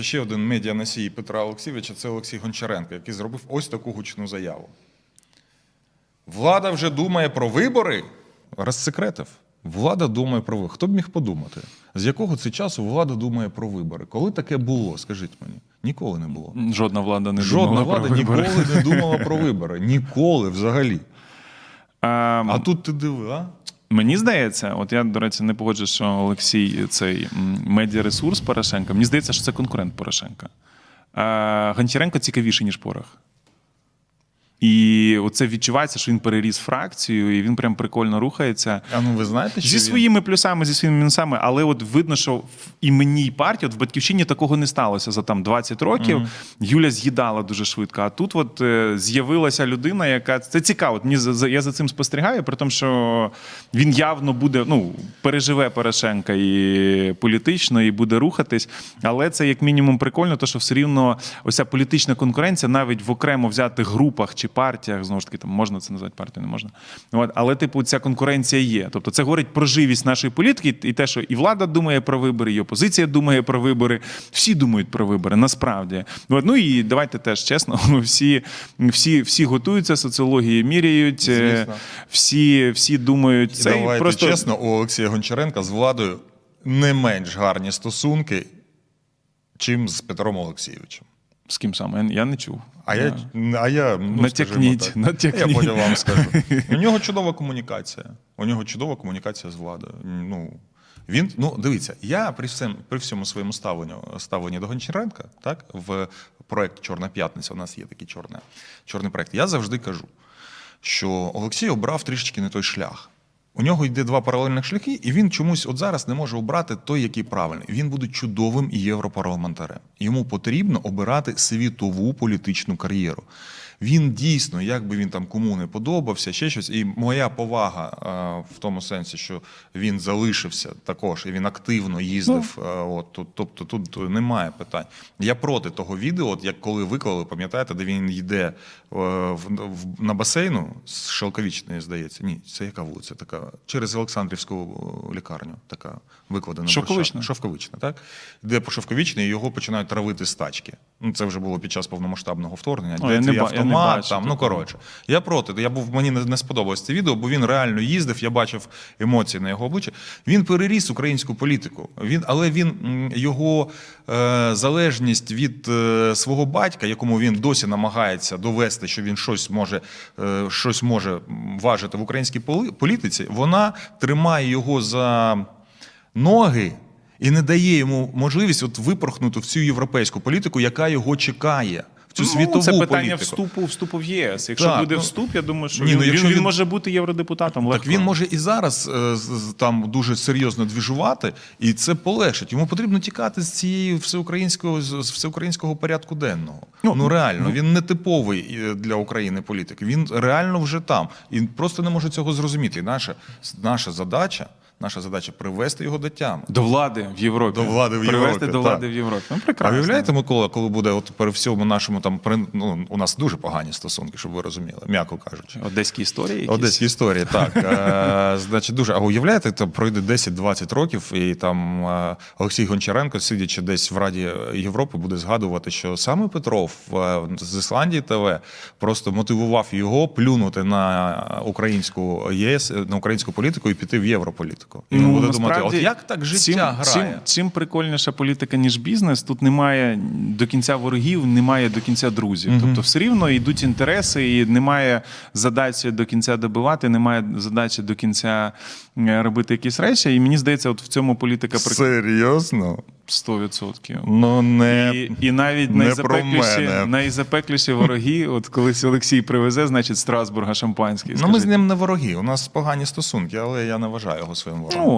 Ще один медіаносій Петра Олексійовича це Олексій Гончаренко, який зробив ось таку гучну заяву. Влада вже думає про вибори. Розсекретив. Влада думає про вибори. Хто б міг подумати? З якого це часу влада думає про вибори? Коли таке було, скажіть мені? Ніколи не було. Жодна влада не Жодна думала влада про вибори. ніколи не думала про вибори. Ніколи взагалі. А, А тут ти диви, а? Мені здається, от я, до речі, не погоджуюсь, що Олексій цей медіаресурс Порошенка. Мені здається, що це конкурент Порошенка. Гончаренко цікавіший, ніж Порох. І оце відчувається, що він переріс фракцію, і він прям прикольно рухається. А ну ви знаєте, що Зі він- своїми плюсами, зі своїми мінусами, але от видно, що в іменній партії, от в батьківщині такого не сталося за там 20 років. Юля з'їдала дуже швидко. А тут от е, з'явилася людина, яка це цікаво. Мені за- я за цим спостерігаю, при тому, що він явно буде, ну переживе Порошенка і політично, і буде рухатись. Але це як мінімум прикольно, то що все рівно ось ця політична конкуренція, навіть в окремо взятих групах чи партіях, знову ж таки, там можна це назвати партією, не можна. От, але, типу, ця конкуренція є. Тобто, це говорить про живість нашої політики, і те, що і влада думає про вибори, і опозиція думає про вибори. Всі думають про вибори, насправді. От, ну і давайте теж чесно, всі, всі, всі готуються, соціології міряють, е, Звісно. всі, всі думають І це. Давайте просто чесно, у Олексія Гончаренка з владою не менш гарні стосунки, чим з Петром Олексійовичем. З ким саме? Я- Я не чув. А я, а я ну, Натякніть, скажімо так, натякніть. Я потім вам скажу. У нього чудова комунікація. У нього чудова комунікація з владою. Ну, він, ну, дивіться, я при всьому, при всьому своєму ставленню, ставленні до Гончаренка, так, в проект Чорна п'ятниця, у нас є такий чорний, чорний проект. Я завжди кажу, що Олексій обрав трішечки не той шлях. У нього йде два паралельних шляхи, і він чомусь от зараз не може обрати той, який правильний. Він буде чудовим європарламентарем. Йому потрібно обирати світову політичну кар'єру. Він дійсно, як би він там кому не подобався, ще щось. І моя повага е, в тому сенсі, що він залишився також, і він активно їздив. е, От тут, тобто тут немає питань. Я проти того відео, от як коли виклали, пам'ятаєте, де він йде е, в, в, на басейну з Шелковічної, здається. Ні, це яка вулиця? Така через Олександрівську лікарню, така викладена. Шовковична. Шовковична, так? Йде по Шовковичній, і його починають травити з тачки. Ну, це вже було під час повномасштабного вторгнення. О, Де я не твій ба- не автомат, бачив там, ну коротше. Я проти. Я був мені не, не сподобалось це відео, бо він реально їздив. Я бачив емоції на його обличчі. Він переріс українську політику. Він, але він його е, залежність від е, свого батька, якому він досі намагається довести, що він щось може, е, щось може важити в українській політиці, вона тримає його за ноги. І не дає йому можливість от випорхнути в цю європейську політику, яка його чекає, в цю світову Ну, це питання політику. вступу, вступу в ЄС. Якщо Так, буде ну, вступ, я думаю, що ні, він, ну, якщо він, він може бути євродепутатом. Так легко. він може і зараз е, там дуже серйозно двіжувати, і це полегшить. Йому потрібно тікати з цієї всеукраїнського з всеукраїнського порядку денного. Ну, Ну, реально, він не типовий е, для України політики. Він реально вже там і просто не може цього зрозуміти. І наша, наша задача, наша задача привести його до тями. До влади в Європі. До влади в Привести Європі, до влади в Європі. Ну, А уявляєте, Микола, коли буде от при всьому нашому там при- ну, у нас дуже погані стосунки, щоб ви розуміли, м'яко кажучи. Одеські історії якісь? Одеські історії, так. Е, значить, дуже. А уявляєте, там пройде 10-20 років, і там е, Олексій Гончаренко, сидячи десь в Раді Європи, буде згадувати, що саме Петров е, з Ісландії ТВ просто мотивував його плюнути на українську ЄС, на українську політику і піти в європолітику. І він буде думати, от Ну, як так життя цим, грає? Чим, цим прикольніша політика, ніж бізнес, тут немає до кінця ворогів, немає до кінця друзів. Тобто все рівно йдуть інтереси, і немає задачі до кінця добивати, немає задачі до кінця е, робити якісь речі. І мені здається, от в цьому політика прикольна Серйозно? 100%. Ну не І, і навіть не найзапекліші, про мене. найзапекліші вороги, от колись Олексій привезе, значить, Страсбурга шампанський. ну, ми з ним не вороги. У нас погані стосунки, але я не вважаю його своїм ворогом. Ну.